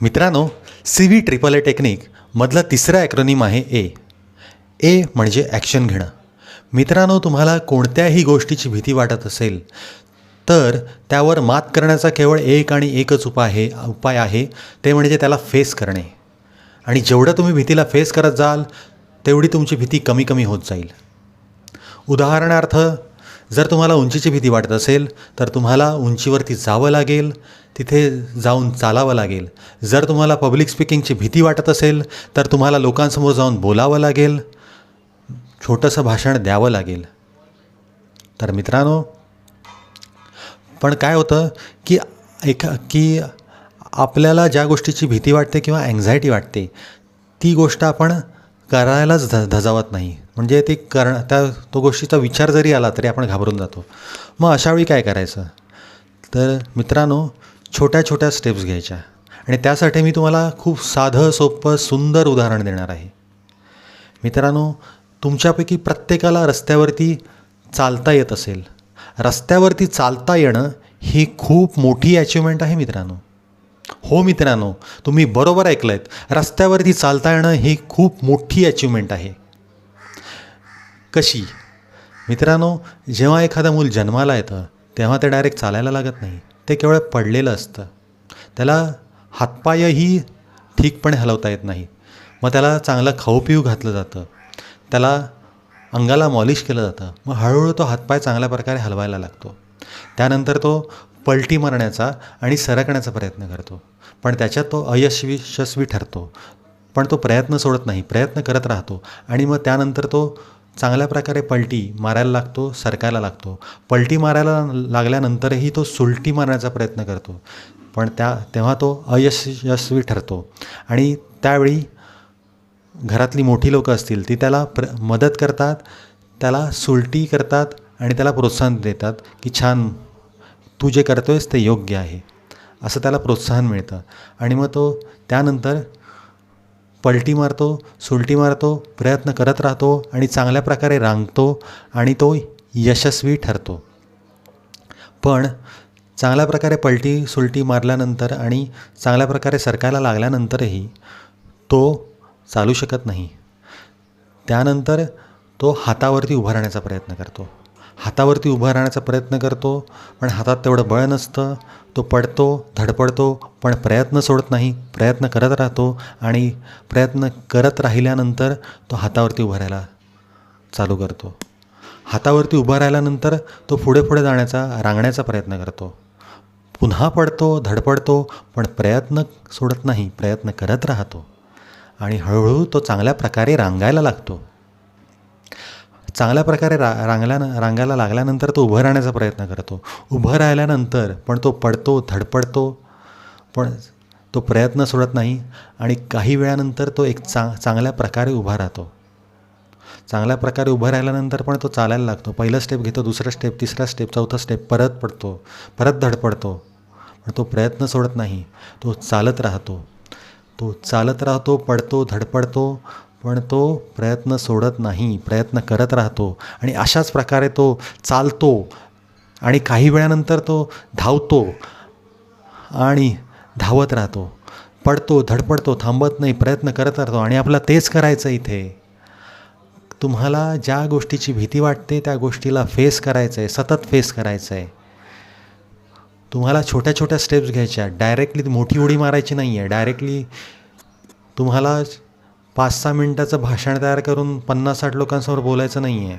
मित्रांनो C V triple A टेक्निकमधलं तिसरं ॲक्रोनिम आहे ए ए म्हणजे ॲक्शन घेणं. मित्रांनो तुम्हाला कोणत्याही गोष्टीची भीती वाटत असेल तर त्यावर मात करण्याचा केवळ एक आणि एकच उपाय आहे उपाय आहे ते म्हणजे त्याला फेस करणे. आणि जेवढं तुम्ही भीतीला फेस करत जाल तेवढी तुमची भीती कमी कमी होत जाईल. उदाहरणार्थ जर तुम्हाला उंचीची भीती वाटत असेल तर तुम्हाला उंचीवरती जावं लागेल. तिथे जाऊन चालावं लागेल. जर तुम्हाला पब्लिक स्पीकिंगची भीती वाटत असेल तर तुम्हाला लोकांसमोर जाऊन बोलावं लागेल. छोटंसं भाषण द्यावं लागेल. तर मित्रांनो पण काय होतं की एका की आपल्याला ज्या गोष्टीची भीती वाटते किंवा अँझायटी वाटते ती गोष्ट आपण करायलाच ध धजावत नाही. म्हणजे ती करण त्या तो गोष्टीचा विचार जरी आला तरी आपण घाबरून जातो. मग अशावेळी काय करायचं? तर मित्रांनो छोट्या छोट्या स्टेप्स घ्यायच्या. आणि त्यासाठी मी तुम्हाला खूप साधं सोपं सुंदर उदाहरण देणार आहे. मित्रांनो तुमच्यापैकी प्रत्येकाला रस्त्यावरती चालता येत असेल. रस्त्यावरती चालता येणं ही खूप मोठी अचिव्हमेंट आहे मित्रांनो. हो मित्रांनो तुम्ही बरोबर ऐकलं आहेत रस्त्यावरती चालता येणं ही खूप मोठी अचिव्हमेंट आहे. कशी? मित्रांनो जेव्हा एखादं मूल जन्माला येतं तेव्हा ते डायरेक्ट चालायला लागत नाही. ते केवळ पडलेलं असतं. त्याला हातपायही ठीकपणे हलवता येत नाही. मग त्याला चांगलं खाऊ पिऊ घातलं जातं. त्याला अंगाला मॉलिश केलं जातं. मग हळूहळू तो हातपाय चांगल्या प्रकारे हलवायला लागतो. त्यानंतर तो पलटी मारण्याचा आणि सरकण्याचा प्रयत्न करतो. पण त्याच्यात तो अयशस्वी यशस्वी ठरतो. पण तो प्रयत्न सोडत नाही प्रयत्न करत राहतो. आणि मग त्यानंतर तो चांगल्या प्रकारे पलटी मारायला लागतो सरकायला लागतो. पलटी मारायला लागल्यानंतरही तो सुलटी मारण्याचा प्रयत्न करतो. पण त्या तेव्हा तो अयशस्वी ठरतो. आणि त्यावेळी घरातली मोठी लोकं असतील ती त्याला प्र मदत करतात त्याला सुलटी करतात आणि त्याला प्रोत्साहन देतात की छान तू जे करतो आहेस ते योग्य आहे. असं त्याला प्रोत्साहन मिळतं. आणि मग तो त्यानंतर पलटी मारतो सुलटी मारतो प्रयत्न करत राहतो आणि चांगल्या प्रकारे रांगतो आणि तो यशस्वी ठरतो. पण चांगल्या प्रकारे पलटी सुलटी मारल्यानंतर आणि चांगल्या प्रकारे सरकायला लागल्यानंतरही तो चालू शकत नाही. त्यानंतर तो हातावरती उभारण्याचा राहण्याचा प्रयत्न करतो. हातावरती उभं राहण्याचा प्रयत्न करतो पण हातात तेवढं बळ नसतं. तो पडतो धडपडतो पण प्रयत्न सोडत नाही. प्रयत्न करत राहतो आणि प्रयत्न करत राहिल्यानंतर तो हातावरती उभा राहायला चालू करतो. हातावरती उभा राहिल्यानंतर तो पुढे पुढे जाण्याचा रांगण्याचा प्रयत्न करतो. पुन्हा पडतो धडपडतो पण प्रयत्न सोडत नाही. प्रयत्न करत राहतो. आणि हळूहळू तो चांगल्या प्रकारे रांगायला लागतो. चांगल्या प्रकारे रा रांगल्या रांगायला लागल्यानंतर तो उभं राहण्याचा प्रयत्न करतो. उभं राहिल्यानंतर पण तो पडतो धडपडतो पण तो प्रयत्न सोडत नाही आणि काही वेळानंतर तो एक चा चांगल्या प्रकारे उभा राहतो. चांगल्या प्रकारे उभं राहिल्यानंतर पण तो चालायला लागतो. पहिलं स्टेप घेतो दुसरा स्टेप तिसरा स्टेप चौथा स्टेप परत पडतो परत धडपडतो. पण तो प्रयत्न सोडत नाही. तो चालत राहतो. तो चालत राहतो पडतो धडपडतो पण तो प्रयत्न सोडत नाही प्रयत्न करत राहतो आणि अशाच प्रकारे तो चालतो आणि काही वेळानंतर तो धावतो आणि धावत राहतो. पडतो धडपडतो थांबत नाही प्रयत्न करत राहतो आणि आपला तेच करायचं इथे. तुम्हाला ज्या गोष्टीची भीती वाटते त्या गोष्टीला फेस करायचं आहे सतत फेस करायचं आहे तुम्हाला छोट्या छोट्या स्टेप्स घ्यायच्या. डायरेक्टली मोठी उडी मारायची नाही आहे डायरेक्टली तुम्हाला पाच सहा मिनटाचं भाषण तयार करून पन्नास साठ लोकांसमोर बोलायचं नाही आहे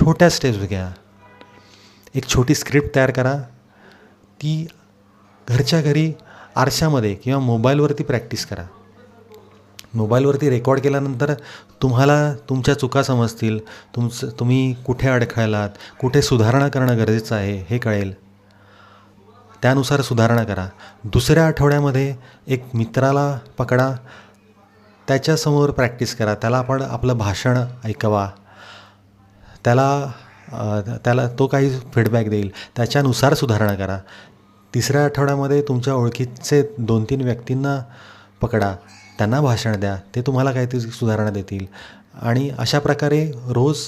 छोट्या स्टेप्स घ्या. एक छोटी स्क्रिप्ट तयार करा. ती घरच्या घरी आरशामध्ये किंवा मोबाईलवरती प्रॅक्टिस करा. मोबाईलवरती रेकॉर्ड केल्यानंतर तुम्हाला तुमच्या चुका समजतील. तुमचं तुम्ही कुठे अडखळलात कुठे सुधारणा करणं गरजेचं आहे हे कळेल. त्यानुसार सुधारणा करा. दुसऱ्या आठवड्यामध्ये एक मित्राला पकडा. त्याच्यासमोर प्रॅक्टिस करा. त्याला आपण आपलं भाषण ऐकवा. त्याला त्याला तो काही फीडबॅक देईल. त्याच्यानुसार सुधारणा करा. तिसऱ्या आठवड्यामध्ये तुमच्या ओळखीचे दोन तीन व्यक्तींना पकडा. त्यांना भाषण द्या. ते तुम्हाला काहीतरी सुधारणा देतील. आणि अशा प्रकारे रोज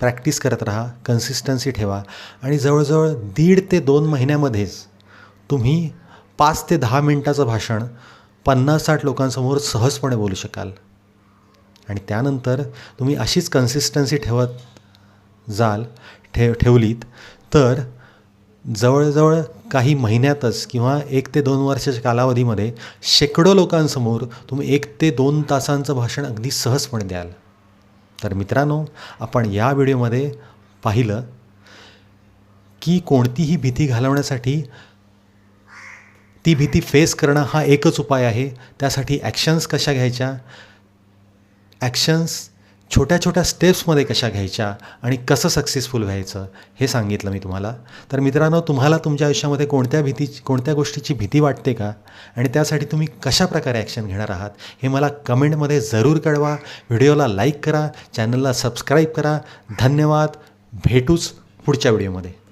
प्रॅक्टिस करत राहा. कन्सिस्टन्सी ठेवा. आणि जवळजवळ दीड ते दोन महिन्यामध्येच तुम्ही पाच ते दहा मिनटाचं भाषण पन्नास साठ लोकांसमोर सहजपणे बोलू शकाल. आणि त्यानंतर तुम्ही अशीच कन्सिस्टन्सी ठेवत जाल ठेव ठेवलीत तर जवळजवळ काही महिन्यातच किंवा एक ते दोन वर्षाच्या कालावधीमध्ये शेकडो लोकांसमोर तुम्ही एक ते दोन तासांचं भाषण अगदी सहजपणे द्याल. तर मित्रांनो आपण या व्हिडिओमध्ये पाहिलं की कोणतीही भीती घालवण्यासाठी ती भीती फेस करणं हा एकच उपाय आहे. त्यासाठी ॲक्शन्स कशा घ्यायच्या? ॲक्शन्स छोट्या छोट्या स्टेप्समध्ये कशा घ्यायच्या आणि कसं सक्सेसफुल व्हायचं हे सांगितलं मी तुम्हाला. तर मित्रांनो तुम्हाला तुमच्या आयुष्यामध्ये कोणत्या भीती कोणत्या गोष्टीची भीती वाटते का? आणि त्यासाठी तुम्ही कशा प्रकारे ॲक्शन घेणार आहात? हे मला कमेंटमध्ये जरूर कळवा. व्हिडिओला लाईक करा. चॅनलला सबस्क्राईब करा. धन्यवाद. भेटूच पुढच्या व्हिडिओमध्ये